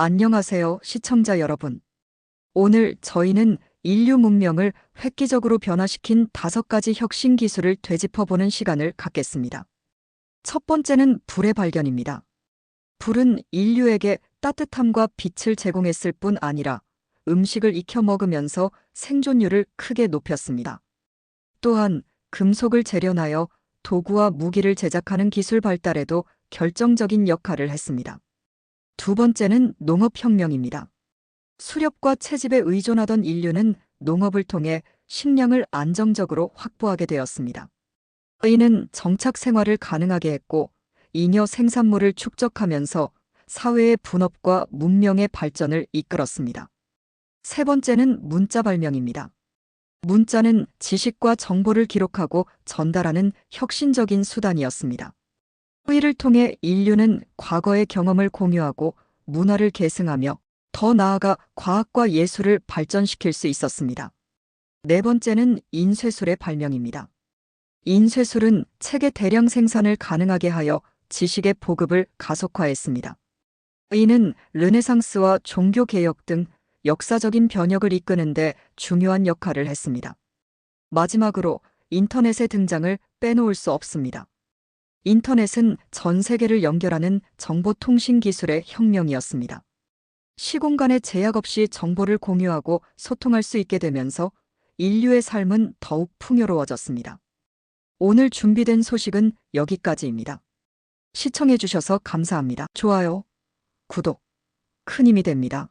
안녕하세요, 시청자 여러분. 오늘 저희는 인류 문명을 획기적으로 변화시킨 다섯 가지 혁신 기술을 되짚어보는 시간을 갖겠습니다. 첫 번째는 불의 발견입니다. 불은 인류에게 따뜻함과 빛을 제공했을 뿐 아니라 음식을 익혀 먹으면서 생존율을 크게 높였습니다. 또한 금속을 재련하여 도구와 무기를 제작하는 기술 발달에도 결정적인 역할을 했습니다. 두 번째는 농업혁명입니다. 수렵과 채집에 의존하던 인류는 농업을 통해 식량을 안정적으로 확보하게 되었습니다. 이는 정착 생활을 가능하게 했고, 잉여 생산물을 축적하면서 사회의 분업과 문명의 발전을 이끌었습니다. 세 번째는 문자 발명입니다. 문자는 지식과 정보를 기록하고 전달하는 혁신적인 수단이었습니다. 이를 통해 인류는 과거의 경험을 공유하고 문화를 계승하며 더 나아가 과학과 예술을 발전시킬 수 있었습니다. 네 번째는 인쇄술의 발명입니다. 인쇄술은 책의 대량 생산을 가능하게 하여 지식의 보급을 가속화했습니다. 이는 르네상스와 종교개혁 등 역사적인 변혁을 이끄는데 중요한 역할을 했습니다. 마지막으로 인터넷의 등장을 빼놓을 수 없습니다. 인터넷은 전 세계를 연결하는 정보통신 기술의 혁명이었습니다. 시공간의 제약 없이 정보를 공유하고 소통할 수 있게 되면서 인류의 삶은 더욱 풍요로워졌습니다. 오늘 준비된 소식은 여기까지입니다. 시청해주셔서 감사합니다. 좋아요, 구독, 큰 힘이 됩니다.